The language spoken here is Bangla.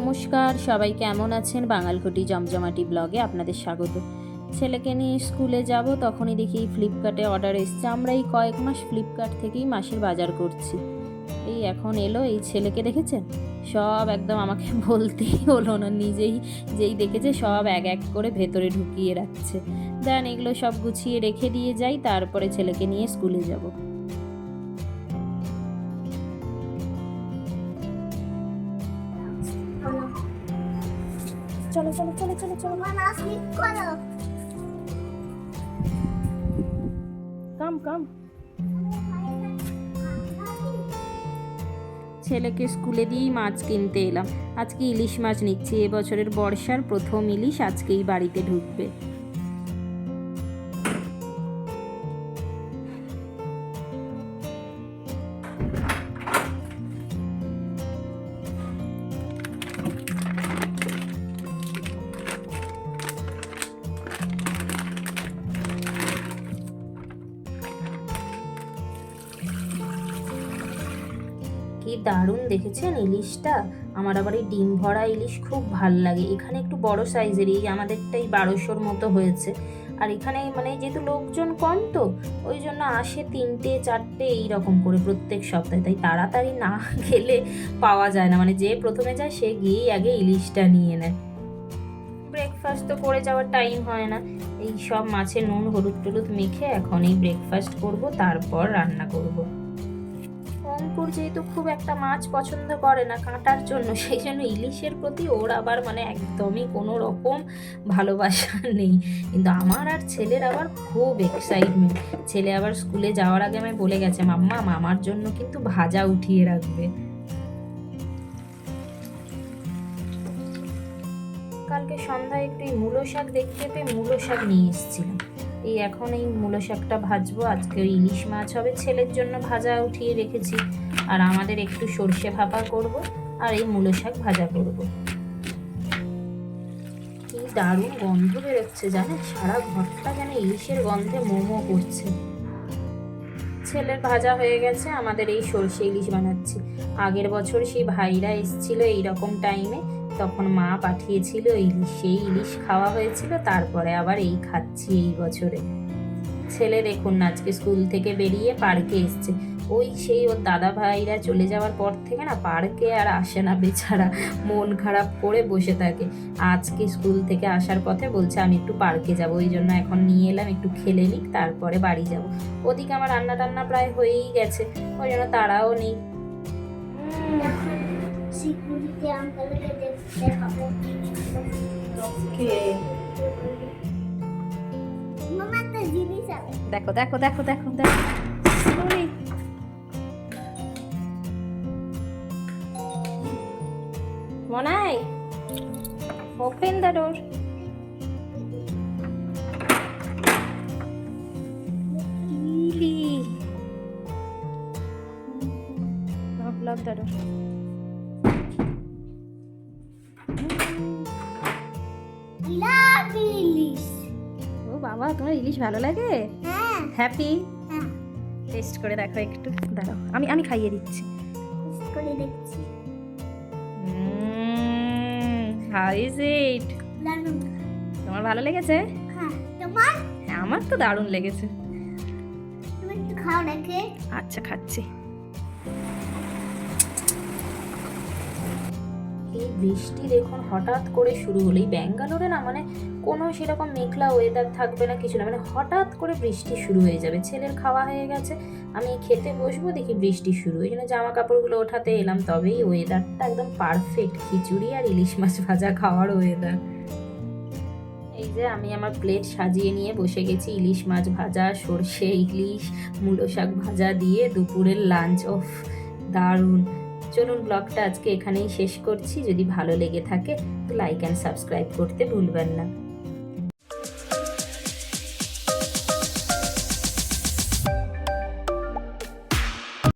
নমস্কার, সবাই কেমন আছেন? বাঙালকটি জমজমাটি ব্লগে আপনাদের স্বাগত। ছেলেকে নিয়ে স্কুলে যাব, তখনই দেখি ফ্লিপকার্টে অর্ডার এসছে। আমরা এই কয়েক মাস ফ্লিপকার্ট থেকেই মাসের বাজার করছি। এই এখন এলো, এই ছেলেকে দেখেছেন? সব একদম আমাকে বলতেই হলো না, নিজেই যেই দেখেছে সব এক এক করে ভেতরে ঢুকিয়ে রাখছে। দেন এগুলো সব গুছিয়ে রেখে দিয়ে যাই, তারপরে ছেলেকে নিয়ে স্কুলে যাব। চলো চলো চলো চলো চলো। কাম কাম ছেলেকে স্কুলে দিয়েই মাছ কিনতে এলাম। আজকে ইলিশ মাছ নিচ্ছি। এবছরের বর্ষার প্রথম ইলিশ আজকেই বাড়িতে ঢুকবে। কি দারুণ দেখেছেন ইলিশটা? আমার আবার এই ডিম ভরা ইলিশ খুব ভালো লাগে। এখানে একটু বড় সাইজের, এই আমাদেরটাই বারোশোর মতো হয়েছে। আর এখানে মানে যেহেতু লোকজন কম তো, ওই জন্য আসে তিনটে, চারটে এই রকম করে প্রত্যেক সপ্তাহে। তাই তাড়াতাড়ি না গেলে পাওয়া যায় না। মানে যে প্রথমে যায়, সে গিয়েই আগে ইলিশটা নিয়ে নেয়। ব্রেকফাস্ট তো করে যাওয়ার টাইম হয় না। এই সব মাছে নুন, হলুদ টলুদ মেখে এখন এই ব্রেকফাস্ট করব, তারপর রান্না করব। অঙ্কুর যেহেতু খুব একটা মাছ পছন্দ করে না কাঁটার জন্য, সেই জন্য ইলিশের প্রতি ওর আবার মানে একদমই কোনো রকম ভালোবাসা নেই। কিন্তু আমার আর ছেলের আবার খুব এক্সাইটমেন্ট ছেলে আবার স্কুলে যাওয়ার আগে আমি বলে গেছে, মাম্মা, মামার জন্য কিন্তু ভাজা উঠিয়ে রাখবে। কালকে সন্ধ্যায় একটু মূলো শাক দেখতে পেয়ে মূলো শাক নিয়ে এসেছিলাম। এই এখন এই মূলো শাকটা ভাজবো। আজকে ইলিশ মাছ হবে, ছেলের জন্য ভাজা উঠিয়ে রেখেছি। আর আমাদের একটু সর্ষে ভাপা করব আর এই মূলো শাক ভাজা করব। কি দারুণ গন্ধ বেরোচ্ছে জানেন? সারা ঘরটা যেন ইলিশের গন্ধে মোমো করছে। ছেলের ভাজা হয়ে গেছে, আমাদের এই সর্ষে ইলিশ বানাচ্ছি। আগের বছর সেই ভাইরা এসেছিল এইরকম টাইমে তখন মা পাঠিয়েছিল ইলিশ, সেই ইলিশ খাওয়া হয়েছিল, তারপরে আবার এই খাচ্ছি এই বছরে। ছেলে দেখুন না, আজকে স্কুল থেকে বেরিয়ে পার্কে এসছে। ওই সেই ওর দাদা ভাইরা চলে যাওয়ার পর থেকে না পার্কে আর আসে না বেচারা, মন খারাপ করে বসে থাকে। আজকে স্কুল থেকে আসার পথে বলছে, আমি একটু পার্কে যাব, ওই জন্য এখন নিয়ে এলাম, একটু খেলে নিক, তারপরে বাড়ি যাব। ওদিকে আমার রান্না টান্না প্রায় হয়েই গেছে, ওই জন্য তারাও নেই। দেখো দেখো দেখো দেখো দেখো. Monai open the door lock the door. ও বাবা তোমার ইলিশ ভালো লাগে? হ্যাঁ। হ্যাপি হ্যাঁ। টেস্ট করে দেখো একটু। দাঁড়াও আমি আমি খাইয়ে দিচ্ছি। টেস্ট করে দেখছি। হাউ ইজ ইট তোমার ভালো লেগেছে? হ্যাঁ হ্যাঁ আমার তো দারুণ লেগেছে। খাও আচ্ছা খাচ্ছি। বৃষ্টি দেখুন, হঠাৎ করে শুরু হলেই ব্যাঙ্গালোরে না মানে কোনো সেরকম মেঘলা ওয়েদার থাকবে না, কিছু না মানে হঠাৎ করে বৃষ্টি শুরু হয়ে যাবে, ছেলের খাওয়া হয়ে গেছে, আমি খেতে বসবো, দেখি বৃষ্টি শুরু ওই জন্য জামা কাপড়গুলো ওঠাতে এলাম, তবেই ওয়েদারটা একদম পারফেক্ট খিচুড়ি আর ইলিশ মাছ ভাজা খাওয়ার ওয়েদার এই যে আমি আমার প্লেট সাজিয়ে নিয়ে বসে গেছি, ইলিশ মাছ ভাজা, সর্ষে ইলিশ, মূলো শাক ভাজা দিয়ে দুপুরের লাঞ্চ অফ দারুণ। চলুন ব্লগটা আজকে এখানেই শেষ করছি। যদি ভালো লেগে থাকে, তো লাইক অ্যান্ড সাবস্ক্রাইব করতে ভুলবেন না।